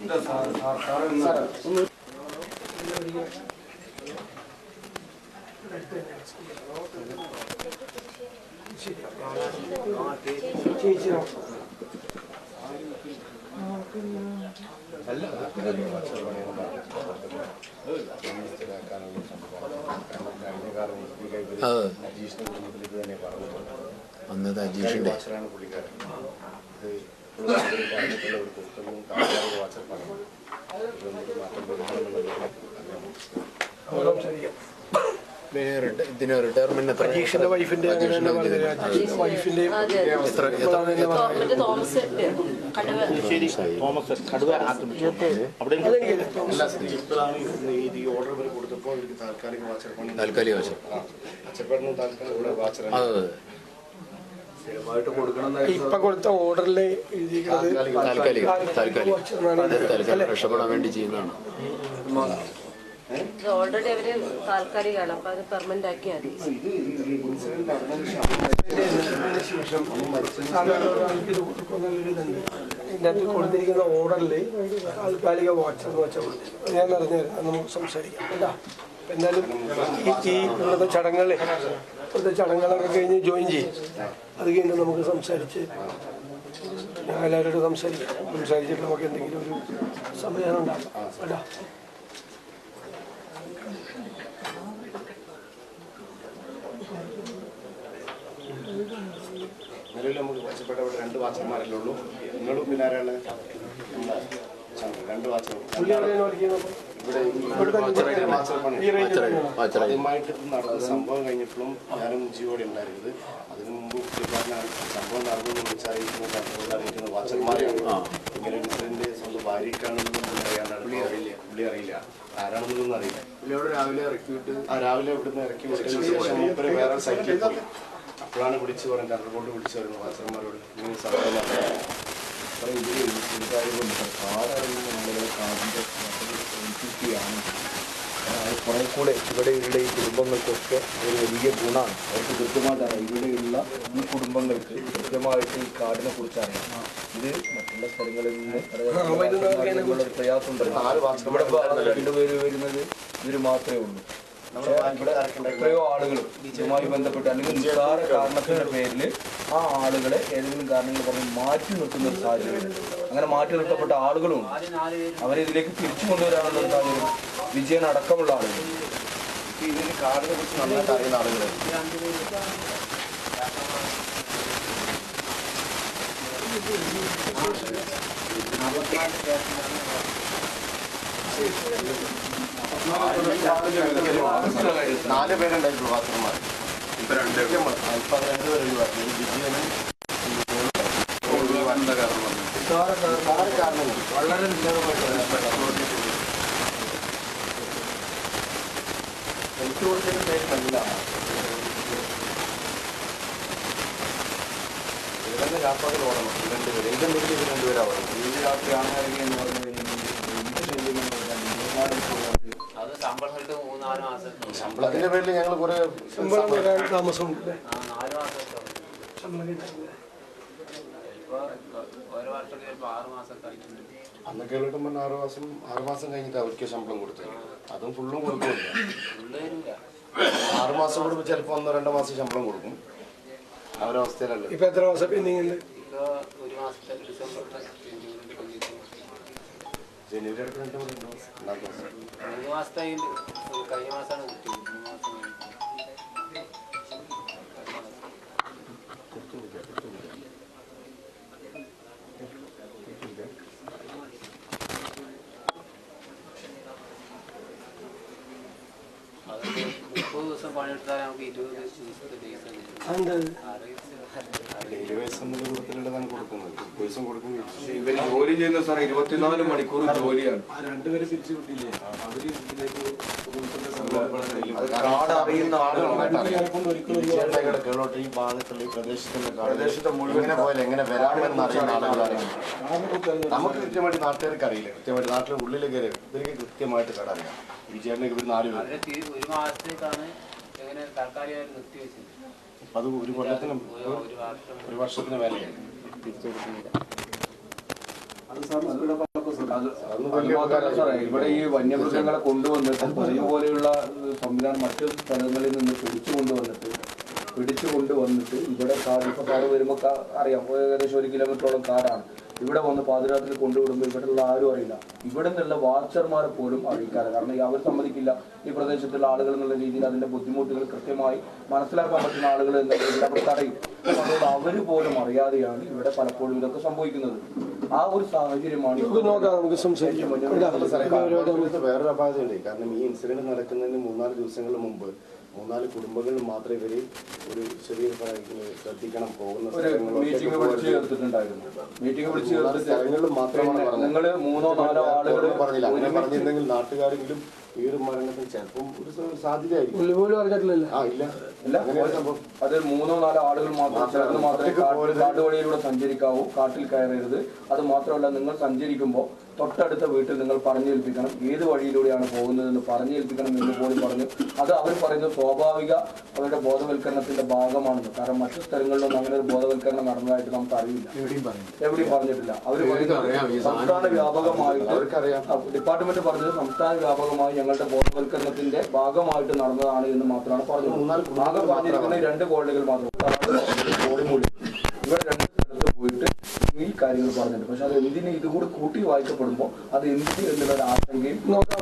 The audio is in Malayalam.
ഇത് തന്നെ പറഞ്ഞിട്ടുണ്ട് അന്നത് അജീഷിന്റെ വാച്ചറാണ് പുള്ളിക്കാരൻ കൊടുക്കലും താൽക്കാലിക വാച്ചർ വൈഫിന്റെ താൽക്കാലിക അത് ഇപ്പൊ കൊടുത്ത ഓർഡറിൽ എഴുതിയിരിക്കുന്നത് താൽക്കാലിക താൽക്കാലിക രക്ഷപ്പെടാൻ വേണ്ടി ചെയ്യുന്നതാണ്. ഇത് ഓൾറെഡി അവർ താൽക്കാലികമാണ് അപ്പൊ അത് പെർമനന്റ് ആക്കിയാൽ ഇതിനകത്ത് കൊടുത്തിരിക്കുന്ന ഓർഡറിൽ താൽക്കാലിക വാച്ച് എന്ന് വെച്ചാൽ കൊടുത്തിരിക്കുന്നത്. ഞാൻ അറിഞ്ഞുതരാം അത് നമുക്ക് സംസാരിക്കാം അല്ല എന്നാലും ഈ ഇവിടുത്തെ ചടങ്ങുകൾ ഇവിടുത്തെ ചടങ്ങുകളൊക്കെ കഴിഞ്ഞ് ജോയിൻ ചെയ്യും അത് കഴിഞ്ഞ് നമുക്ക് സംസാരിച്ച് ഞാൻ എല്ലാവരോടും സംസാരിക്കാം സംസാരിച്ചിട്ട് നമുക്ക് എന്തെങ്കിലും ഒരു സമയം ഉണ്ടാക്കാം കേട്ടോ നിലവിൽ നമുക്ക് മെച്ചപ്പെട്ട ഇവിടെ രണ്ട് വാച്ചർമാരല്ലേ ഉള്ളൂ. നിങ്ങളും പിന്നെ ആരാണ്? രണ്ട് വാച്ചർ ആദ്യമായിട്ട് നടന്ന സംഭവം കഴിഞ്ഞപ്പോഴും ഞാനും ജിയോടെ ഉണ്ടായിരുന്നത്. അതിനു മുമ്പ് പുള്ളിക്കാരനാണ് സംഭവം നടന്നു വിളിച്ചറിയിക്കുന്നത് അതുപോലെ അറിയിക്കുന്നത് വാച്ചർമാരെയാണ് ഇങ്ങനെ ഇൻസിഡന്റ് സ്വന്തം ഭാര്യക്കാണെന്നൊന്നും പുള്ളി അറിയാണ്ടാണ് പുള്ളി അറിയില്ല. പുള്ളി അറിയില്ല. ആരാണെന്നൊന്നും അറിയില്ല. പുള്ളിയോട് രാവിലെ ഇറക്കി വിട്ട് ആ രാവിലെ ഇവിടുന്ന് ഇറക്കി വിട്ടതിന് ശേഷം വേറെ സൈറ്റിൽ പോയി. അപ്പോഴാണ് വിളിച്ചു പറഞ്ഞത് അണ്ടർബോട്ട് വിളിച്ചു പറയുന്നത് വാച്ചർമാരോട് ഇങ്ങനെ സംഭവം നടന്നു. അപ്പൊ ഇതിൽ ഒരു കാര്യമുണ്ട് സാർ കാടറിയുന്ന ആളുകളെ കാടിന്റെ ഏൽപ്പിക്കുകയാണ് അത് കുറെ കൂടെ ഇവിടെയുള്ള ഈ കുടുംബങ്ങൾക്കൊക്കെ ഒരു വലിയ ഗുണമാണ് അവർക്ക് കൃത്യമായിട്ട് അറിയാം ഇവിടെയുള്ള ഈ കുടുംബങ്ങൾക്ക് കൃത്യമായിട്ട് ഈ കാടിനെ കുറിച്ച് അറിയാം ഇത് മറ്റുള്ള സ്ഥലങ്ങളിൽ നിന്ന് പ്രയാസം രണ്ടുപേര് വരുന്നത് ഇവർ മാത്രമേ ഉള്ളൂ എത്രയോ ആളുകൾ ഇതുമായി ബന്ധപ്പെട്ട് അല്ലെങ്കിൽ നിസ്സാര കാരണത്തിന്റെ പേരിൽ ആ ആളുകളെ ഏതെങ്കിലും കാരണങ്ങൾ പറഞ്ഞ് മാറ്റി നിർത്തുന്ന ഒരു സാഹചര്യം അങ്ങനെ മാറ്റി നിർത്തപ്പെട്ട ആളുകളും അവരെ ഇതിലേക്ക് തിരിച്ചു കൊണ്ടുവരാനുള്ള ഒരു സാഹചര്യം. വിജയൻ അടക്കമുള്ള ആളുകൾ. ഇതിന് കാരണത്തെ കുറിച്ച് നന്നായിട്ട് അറിയുന്ന ആളുകൾ നാല് പേരുണ്ടായിട്ടുള്ളൂ വാച്ചർമാർ ഇപ്പൊ രണ്ട് ഇപ്പൊ കാരണം. വളരെ എനിക്ക് കൊടുത്തതിന് പേരിലല്ല ഇവരുടെ രാപ്പാടിൽ ഓടണം. ഈ രണ്ടുപേര് എന്തെങ്കിലും ഇവർ രണ്ടുപേരാവണം ഈ രാത്രി ആണായിരിക്കും എന്ന് പറഞ്ഞു കഴിഞ്ഞാൽ ശമ്പളത്തിന്റെ പേരിൽ ഞങ്ങൾ കുറെ ശമ്പളം വരാൻ താമസമുണ്ട് ആ നാല് മാസം ആറു മാസം അന്ന് ആറ് മാസം കഴിഞ്ഞിട്ട് അവർക്ക് ശമ്പളം കൊടുത്തത്. അതും ഫുള്ളും കൊടുക്കില്ല ആറു മാസം കൂടുമ്പോൾ ചിലപ്പോൾ ഒന്നോ രണ്ടോ മാസം ശമ്പളം കൊടുക്കും. അവരവസ്ഥയിലല്ലേ ഇപ്പൊ എത്ര മാസം പെൻഡിങ് ഉണ്ട് ഒരു മാസത്തെ ഡിസംബറിലെ ജനുവരി അടുത്ത് രണ്ട് മൂന്ന് മാസം നാല് മാസം മൂന്ന് മാസത്തെ പണിയെടുത്താൽ നമുക്ക് ഇരുപത് ദിവസത്തെ ജോലി ചെയ്യുന്ന സാറേ ഇരുപത്തിനാല് മണിക്കൂർ ജോലിയാണ്. രണ്ടുപേരെ പിരിച്ചു വിട്ടില്ലേ അവർ ഇതിലേക്ക് കാട് അറിയുന്ന ആളുകളാണ്. വിജയണ്ണയുടെ കേളോട്ട് ഈ ഭാഗത്തുള്ള ഈ പ്രദേശത്തുള്ള പ്രദേശത്തെ മുഴുവൻ എങ്ങനെ എങ്ങനെ വരാമെന്ന് അറിയുന്ന ആളുകളാണ്. നമുക്ക് കൃത്യമായിട്ട് നാട്ടുകാർക്ക് അറിയില്ല. കൃത്യമായിട്ട് നാട്ടിലെ ഉള്ളിലേക്ക് ഇവർക്ക് കൃത്യമായിട്ട് കടറിയാം. വിജയണ്ണയ്ക്ക് ഇവർ നാല് ഒരു മാസത്തേക്കാണ് എങ്ങനെ താൽക്കാലികമായിട്ട് നിർത്തിവെച്ചത് അത് ഒരു കൊല്ലത്തിന് ഒരു വർഷം. ഒരു വർഷത്തിന് വിലയാണ് മാത്രമല്ല സാറേ ഇവിടെ ഈ വന്യമൃഗങ്ങളെ കൊണ്ടുവന്നിട്ട് പതിവ് പോലെയുള്ള സംവിധാനം മറ്റു സ്ഥലങ്ങളിൽ നിന്ന് പിടിച്ചു കൊണ്ടുവന്നിട്ട് പിടിച്ചു കൊണ്ടുവന്നിട്ട് ഇവിടെ കാട് ഇപ്പൊ കാട് വരുമ്പോൾ കാ- അറിയാം ഏകദേശം ഒരു കിലോമീറ്ററോളം കാടാണ്. ഇവിടെ വന്ന് പാതിരാത്രി കൊണ്ടുവിടുമ്പോൾ ഇവിടെയുള്ള ആരും അറിയില്ല. ഇവിടെ നിന്നുള്ള വാച്ചർമാരെ പോലും അറിയിക്കാറ് കാരണം ഈ അവർ സമ്മതിക്കില്ല. ഈ പ്രദേശത്തുള്ള ആളുകൾ എന്നുള്ള രീതിയിൽ അതിന്റെ ബുദ്ധിമുട്ടുകൾ കൃത്യമായി മനസ്സിലാക്കാൻ പറ്റുന്ന ആളുകൾ എന്നുള്ള തടയും അതുകൊണ്ട് അവർ പോലും അറിയാതെയാണ് ഇവിടെ പലപ്പോഴും ഇതൊക്കെ സംഭവിക്കുന്നത്. ആ ഒരു സാഹചര്യമാണ് വേറൊരു അപാധയുണ്ട് കാരണം ഈ ഇൻസിഡന്റ് നടക്കുന്നതിന് മൂന്നാൽ ദിവസങ്ങൾ മുമ്പ് മൂന്നാൽ കുടുംബങ്ങളിൽ മാത്രമേ ഇവർ ഒരു ചെറിയ ശ്രദ്ധിക്കണം പോകുന്ന ഒരു മീറ്റിംഗ് വിളിച്ച് ചേർത്തിട്ടുണ്ടായിരുന്നു. മീറ്റിംഗ് വിളിച്ച് ചേർത്തിട്ട് സ്ഥലങ്ങളിൽ മാത്രമാണ് നിങ്ങൾ മൂന്നോ നാലോ ആളുകൾ പറഞ്ഞില്ല. അങ്ങനെ പറഞ്ഞിരുന്നെങ്കിൽ നാട്ടുകാരെങ്കിലും ഈ ഒരു മരണത്തിന് ചിലപ്പം ഒരു സാധ്യതയായിരിക്കും. പോലും അറിഞ്ഞിട്ടില്ലല്ലോ. ആ ഇല്ല. അത് മൂന്നോ നാലോ ആളുകൾ മാത്രം ചേർന്ന് മാത്രമേ കാട്ട് കാട്ടുവഴിയിലൂടെ സഞ്ചരിക്കാവൂ കാട്ടിൽ കയറരുത്. അത് മാത്രമല്ല നിങ്ങൾ സഞ്ചരിക്കുമ്പോൾ തൊട്ടടുത്ത വീട്ടിൽ നിങ്ങൾ പറഞ്ഞേൽപ്പിക്കണം. ഏത് വഴിയിലൂടെയാണ് പോകുന്നതെന്ന് പറഞ്ഞേൽപ്പിക്കണം എന്ന് പോലും പറഞ്ഞു. അത് അവർ പറയുന്നത് സ്വാഭാവിക അവരുടെ ബോധവൽക്കരണത്തിന്റെ ഭാഗമാണെന്ന്. കാരണം മറ്റു സ്ഥലങ്ങളിലൊന്നും അങ്ങനെ ഒരു ബോധവൽക്കരണം നടന്നതായിട്ട് നമുക്ക് അറിയില്ല എവിടെയും പറഞ്ഞിട്ടില്ല. അവർ സംസ്ഥാന വ്യാപകമായിട്ട് ഡിപ്പാർട്ട്മെന്റ് പറഞ്ഞത് സംസ്ഥാന വ്യാപകമായി ഞങ്ങളുടെ ബോധവൽക്കരണത്തിന്റെ ഭാഗമായിട്ട് നടന്നതാണ് എന്ന് മാത്രമാണ് പറഞ്ഞത്. ആകെ പറഞ്ഞിരിക്കുന്ന രണ്ട് കോളനികൾ മാത്രം കോളിമൂലി ഇവർ രണ്ട് സ്ഥലത്ത് പോയിട്ട് ഈ കാര്യങ്ങൾ പറഞ്ഞിട്ടുണ്ട്. പക്ഷെ അത് എന്തിന് ഇതുകൂടി കൂട്ടി വായിക്കപ്പെടുമ്പോൾ അത് എന്തിന് എന്നുള്ള ആശങ്കയും നോക്കാം.